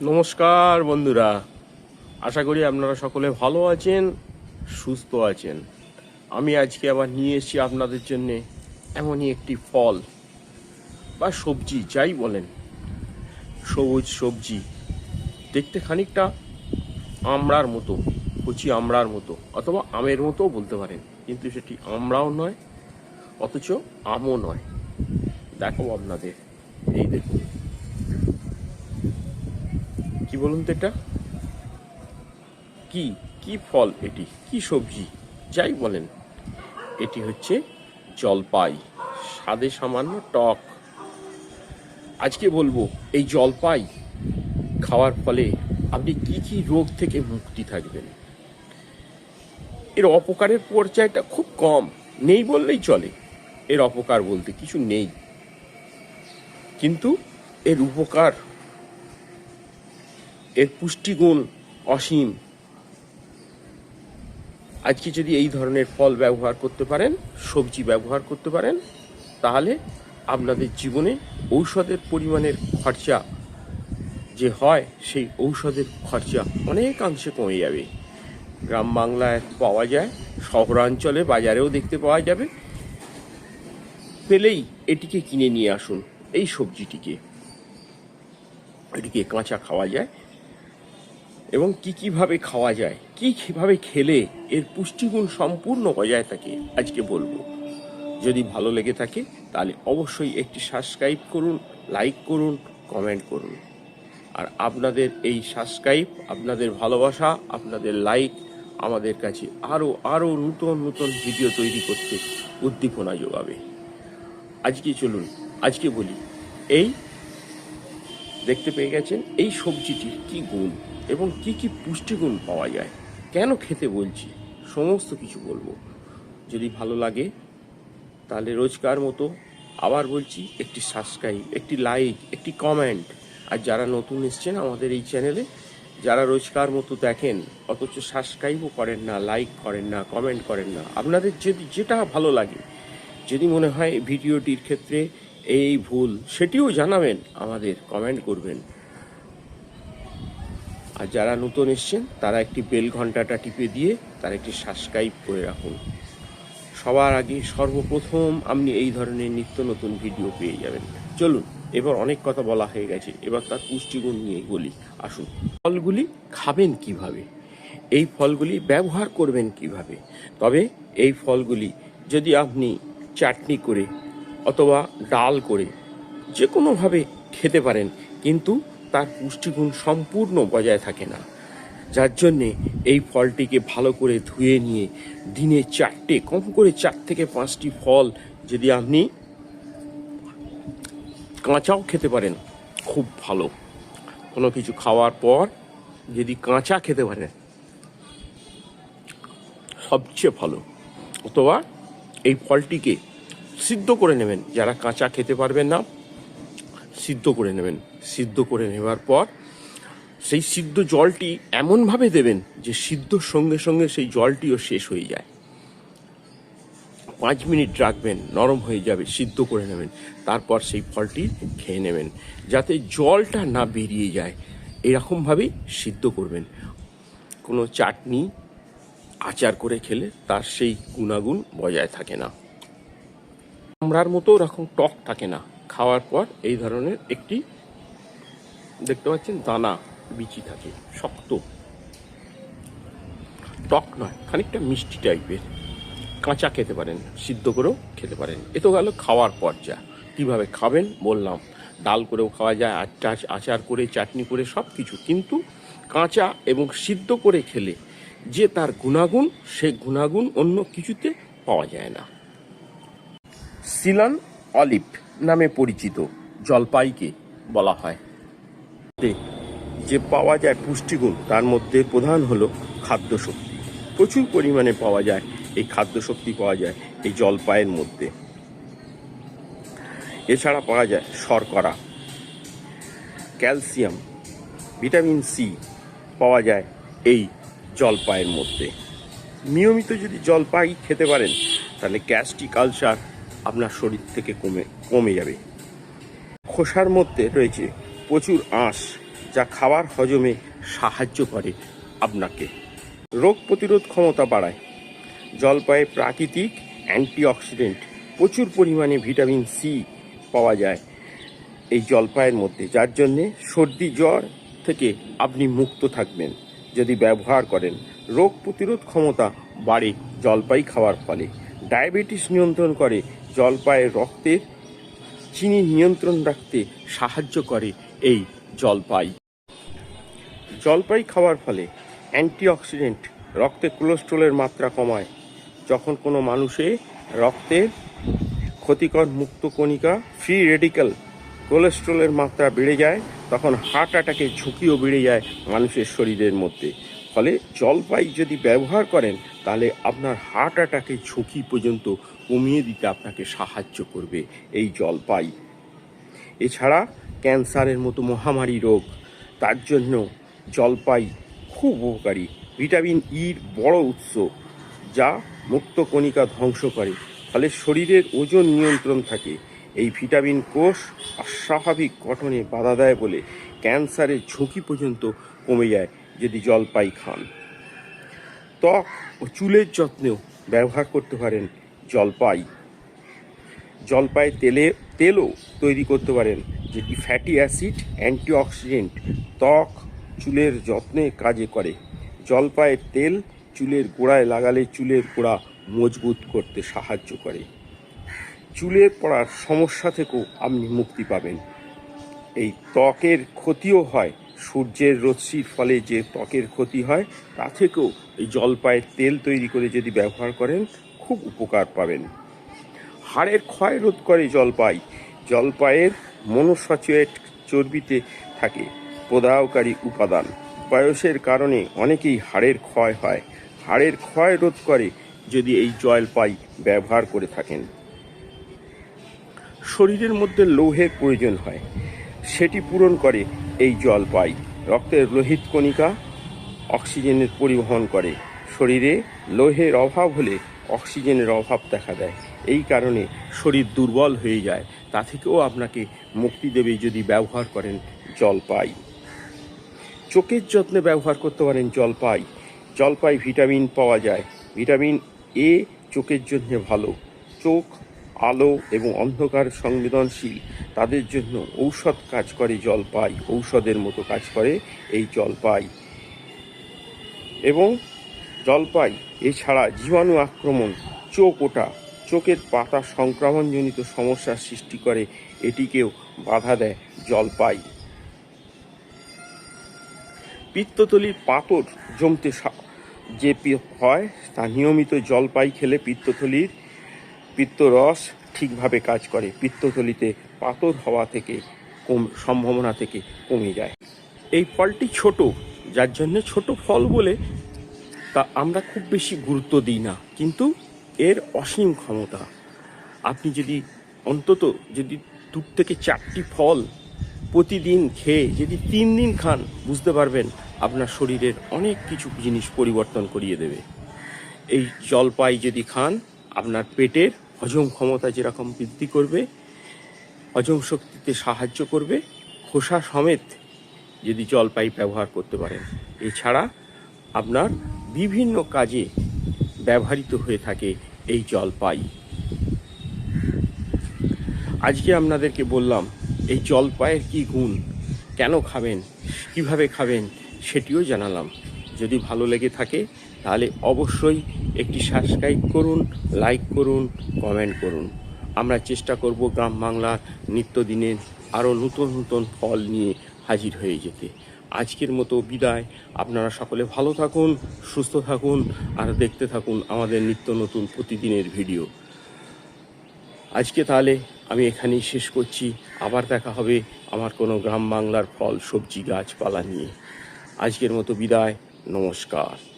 নমস্কার বন্ধুরা। আশা করি আপনারা সকলে ভালো আছেন, সুস্থ আছেন। আমি আজকে আবার নিয়ে এসেছি আপনাদের জন্য এমনই একটি ফল বা সবজি, যাই বলেন। সবুজ সবজি। দেখতে খানিকটা আমড়ার মতো, কচি আমড়ার মতো, অথবা আমের মতোও বলতে পারেন, কিন্তু সেটি আমড়াও নয়, অথচ আমও নয়। দেখাবো আপনাদের, এই দেখুন। বলুন তো এটা? কি কি ফল এটি? কি সবজি? যাই বলেন। এটি হচ্ছে জলপাই, স্বাদে সামান্য টক। আজকে বলব, এই জলপাই খাওয়ার ফলে আপনি কি কি রোগ থেকে মুক্তি থাকবেন? এর অপকারের পর্যায়টা খুব কম। নেই বললেই চলে। এর অপকার বলতে কিছু নেই। কিন্তু এর উপকার এর পুষ্টিগুণ অসীম। আজকে যদি এই ধরনের ফল ব্যবহার করতে পারেন, সবজি ব্যবহার করতে পারেন, তাহলে আপনাদের জীবনে ঔষধের পরিমাণের খরচা যে হয়, সেই ঔষধের খরচা অনেকাংশে কমে যাবে। গ্রাম বাংলায় পাওয়া যায়, শহরাঞ্চলে বাজারেও দেখতে পাওয়া যাবে। পেলেই এটিকে কিনে নিয়ে আসুন, এই সবজিটিকে। এটিকে কাঁচা খাওয়া যায় এবং কি কীভাবে খাওয়া যায়, কি কীভাবে খেলে এর পুষ্টিগুণ সম্পূর্ণ বজায় থাকে আজকে বলব। যদি ভালো লেগে থাকে, তাহলে অবশ্যই একটি সাবস্ক্রাইব করুন লাইক করুন কমেন্ট করুন। আর আপনাদের এই সাবস্ক্রাইব আপনাদের ভালোবাসা, আপনাদের লাইক আমাদের কাছে আরও আরও নূতন নূতন ভিডিও তৈরি করতে উদ্দীপনা যোগাবে। আজকে চলুন, আজকে বলি, এই, দেখতে পেয়ে গেছেন, এই সবজিটির কি গুণ? এবং কি কি পুষ্টিগুণ পাওয়া যায়? কেন খেতে বলছি? সমস্ত কিছু বলব। যদি ভালো লাগে, তাহলে রোজকার মতো আবার বলছি একটি সাবস্ক্রাইব একটি লাইক একটি কমেন্ট আর যারা নতুন এসছেন আমাদের এই চ্যানেলে যারা রোজকার মতো দেখেন, অথচ সাবস্ক্রাইবও করেন না লাইক করেন না কমেন্ট করেন না, আপনাদের যদি যেটা ভালো লাগে, যদি মনে হয় ভিডিওটির ক্ষেত্রে এই ভুল, সেটিও জানাবেন, আমাদের কমেন্ট করবেন। আর যারা নতুন এসছেন, তারা একটি বেল ঘন্টাটা টিপে দিয়ে তার একটি সাবস্ক্রাইব করে রাখুন। সবার আগে সর্বপ্রথম আপনি এই ধরনের নিত্য নতুন ভিডিও পেয়ে যাবেন। চলুন, এবার অনেক কথা বলা হয়ে গেছে। এবার তার পুষ্টিগুণ নিয়ে বলি। আসুন। ফলগুলি খাবেন কীভাবে? এই ফলগুলি ব্যবহার করবেন কীভাবে? তবে এই ফলগুলি যদি আপনি চাটনি করে অথবা ডাল করে যে কোনোভাবে খেতে পারেন, কিন্তু তার পুষ্টিগুণ সম্পূর্ণ বজায় থাকে না। যার জন্যে এই ফলটিকে ভালো করে ধুয়ে নিয়ে দিনে চারটে, কম করে চার থেকে পাঁচটি ফল যদি আপনি কাঁচাও খেতে পারেন, খুব ভালো। কোনো কিছু খাওয়ার পর যদি কাঁচা খেতে পারেন, সবচেয়ে ভালো। অথবা এই ফলটিকে সিদ্ধ করে নেবেন। যারা কাঁচা খেতে পারবেন না সিদ্ধ করে নেবেন। সিদ্ধ করে নেবার পর সেই সিদ্ধ জলটি এমনভাবে দেবেন যে সিদ্ধর সঙ্গে সঙ্গে সেই জলটিও শেষ হয়ে যায়। পাঁচ মিনিট রাখবেন, নরম হয়ে যাবে, সিদ্ধ করে নেবেন। তারপর সেই ফলটি খেয়ে নেবেন, যাতে জলটা না বেরিয়ে যায়। এরকমভাবেই সিদ্ধ করবেন। কোনো চাটনি, আচার করে খেলে তার সেই গুণাগুণ বজায় থাকে না। আমরার মতো ওরকম টক থাকে না। খাওয়ার পর এই ধরনের একটি দেখতে পাচ্ছেন দানা বিচি থাকে, শক্ত। টক নয়, খানিকটা মিষ্টি টাইপের। কাঁচা খেতে পারেন, সিদ্ধ করেও খেতে পারেন। এ তো গেল খাওয়ার পর্যা। কীভাবে খাবেন? বললাম, ডাল করেও খাওয়া যায় আচার আচার করে, চাটনি করে সব কিছু কিন্তু কাঁচা এবং সিদ্ধ করে খেলে যে তার গুণাগুণ, সে গুণাগুণ অন্য কিছুতে পাওয়া যায় না। সিলান অলিভ। নামে পরিচিত, জলপাইকে বলা হয়। যে পাওয়া যায় পুষ্টিগুণ, তার মধ্যে প্রধান হলো খাদ্য শক্তি প্রচুর পরিমাণে পাওয়া যায়, এই খাদ্য শক্তি পাওয়া যায় এই জলপাইয়ের মধ্যে। এছাড়া পাওয়া যায় শর্করা, ক্যালসিয়াম, ভিটামিন সি পাওয়া যায় এই জলপাইয়ের মধ্যে। নিয়মিত যদি জলপাই খেতে পারেন, তাহলে গ্যাস্ট্রিক আলসার আপনার শরীর থেকে কমে কমে যাবে। খোসার মধ্যে রয়েছে প্রচুর আঁশ, যা খাবার হজমে সাহায্য করে আপনাকে। রোগ প্রতিরোধ ক্ষমতা বাড়ায়। জলপাইয়ে প্রাকৃতিক অ্যান্টিঅক্সিডেন্ট প্রচুর পরিমাণে ভিটামিন সি পাওয়া যায় এই জলপাইয়ের মধ্যে, যার জন্যে সর্দি জ্বর থেকে আপনি মুক্ত থাকবেন। যদি ব্যবহার করেন, রোগ প্রতিরোধ ক্ষমতা বাড়ে জলপাই খাওয়ার ফলে। ডায়াবেটিস নিয়ন্ত্রণ করে জলপাইয়ের রক্তের চিনি নিয়ন্ত্রণ রাখতে সাহায্য করে এই জলপাই। জলপাই খাওয়ার ফলে অ্যান্টিঅক্সিডেন্ট রক্তে কোলেস্ট্রলের মাত্রা কমায়। যখন কোনো মানুষে রক্তের ক্ষতিকর মুক্ত কণিকা, ফ্রি রেডিক্যাল কোলেস্ট্রলের মাত্রা বেড়ে যায়, তখন হার্ট অ্যাটাকের ঝুঁকিও বেড়ে যায় মানুষের শরীরের মধ্যে। ফলে জলপাই যদি ব্যবহার করেন, তাহলে আপনার হার্ট অ্যাটাকের ঝুঁকি পর্যন্ত কমিয়ে দিতে আপনাকে সাহায্য করবে এই জলপাই। এছাড়া ক্যান্সারের মতো মহামারী রোগ, তার জন্য জলপাই খুব উপকারী। ভিটামিন ইর বড় উৎস, যা মুক্ত কণিকা ধ্বংস করে, ফলে শরীরের ওজন নিয়ন্ত্রণ থাকে। এই ভিটামিন কোষ অস্বাভাবিক গঠনে বাধা দেয় বলে ক্যান্সারের ঝুঁকি পর্যন্ত কমে যায়। যদি জলপাই খান ত্বক ও চুলের যত্নেও ব্যবহার করতে পারেন জলপাই। জলপাই তেলে, তেলও তৈরি করতে পারেন, যেটি ফ্যাটি অ্যাসিড অ্যান্টিঅক্সিডেন্ট ত্বক, চুলের যত্নে কাজে করে। জলপাইয়ের তেল চুলের গোড়ায় লাগালে চুলের গোড়া মজবুত করতে সাহায্য করে। চুলের পড়ার সমস্যা থেকেও আপনি মুক্তি পাবেন। এই ত্বকের ক্ষতিও হয় সূর্যের রশ্মির ফলে যে ত্বকের ক্ষতি হয়, তা থেকেও এই জলপাইয়ের তেল তৈরি করে যদি ব্যবহার করেন, খুব উপকার পাবেন। হাড়ের ক্ষয় রোধ করে জলপাই। জলপাইয়ের মনোসচুয়েট চর্বিতে থাকে প্রদাহকারী উপাদান। বয়সের কারণে অনেকেই হাড়ের ক্ষয় হয়। হাড়ের ক্ষয় রোধ করে যদি এই জলপাই ব্যবহার করে থাকেন। শরীরের মধ্যে লৌহের প্রয়োজন হয়। সেটি পূরণ করে এই জলপাই রক্তের লোহিত কণিকা অক্সিজেনের পরিবহন করে। শরীরে লোহের অভাব হলে অক্সিজেনের অভাব দেখা দেয়। এই কারণে শরীর দুর্বল হয়ে যায়। তা থেকেও আপনাকে মুক্তি দেবে যদি ব্যবহার করেন জলপাই চোখের যত্নে ব্যবহার করতে পারেন জলপাই জলপাই ভিটামিন পাওয়া যায়। ভিটামিন এ চোখের জন্য ভালো। চোখ আলো এবং অন্ধকার সংবেদনশীল। তাদের জন্য ঔষধ কাজ করে জলপাই ঔষধের মতো কাজ করে এই জলপাই এবং জলপাই এছাড়া জীবাণু আক্রমণ, চোখ ওটা চোখের পাতা সংক্রমণজনিত সমস্যার সৃষ্টি করে। এটিকেও বাধা দেয় জলপাই পিত্তথলির পাতর জমতে যে হয়, তা নিয়মিত জলপাই খেলে পিত্তথলির পিত্তরস ঠিকভাবে কাজ করে। পিত্তথলিতে পাতর হওয়া থেকে কম, সম্ভাবনা থেকে কমে যায়। এই ফলটি ছোট, যার জন্য ছোট ফল বলে তা আমরা খুব বেশি গুরুত্ব দিই না। কিন্তু এর অসীম ক্ষমতা। আপনি যদি অন্তত যদি দু থেকে চারটি ফল প্রতিদিন খেয়ে যদি তিন দিন খান, বুঝতে পারবেন আপনার শরীরের অনেক কিছু জিনিস পরিবর্তন করিয়ে দেবে। এই জলপাই যদি খান, আপনার পেটের হজম ক্ষমতা যেরকম বৃদ্ধি করবে, হজম শক্তিতে সাহায্য করবে, খোসা সমেত যদি জলপাই ব্যবহার করতে পারেন। এছাড়া আপনার বিভিন্ন কাজে ব্যবহৃত হয়ে থাকে এই জলপাই। আজকে আপনাদেরকে বললাম, এই জলপাইয়ের কি গুণ, কেন খাবেন, কীভাবে খাবেন, সেটিও জানালাম। যদি ভালো লেগে থাকে তাহলে অবশ্যই একটি সাবস্ক্রাইব করুন লাইক করুন কমেন্ট করুন। আমরা চেষ্টা করব গ্রাম বাংলার নিত্যদিনের আরও নতুন নতুন ফল নিয়ে হাজির হয়ে যেতে। আজকের মতো বিদায়। আপনারা সকলে ভালো থাকুন, সুস্থ থাকুন, আর দেখতে থাকুন আমাদের নিত্য নতুন প্রতিদিনের ভিডিও। আজকে তাহলে আমি এখানেই শেষ করছি। আবার দেখা হবে আমার কোনো গ্রাম বাংলার ফল, সবজি, গাছপালা নিয়ে। আজকের মতো বিদায়। নমস্কার।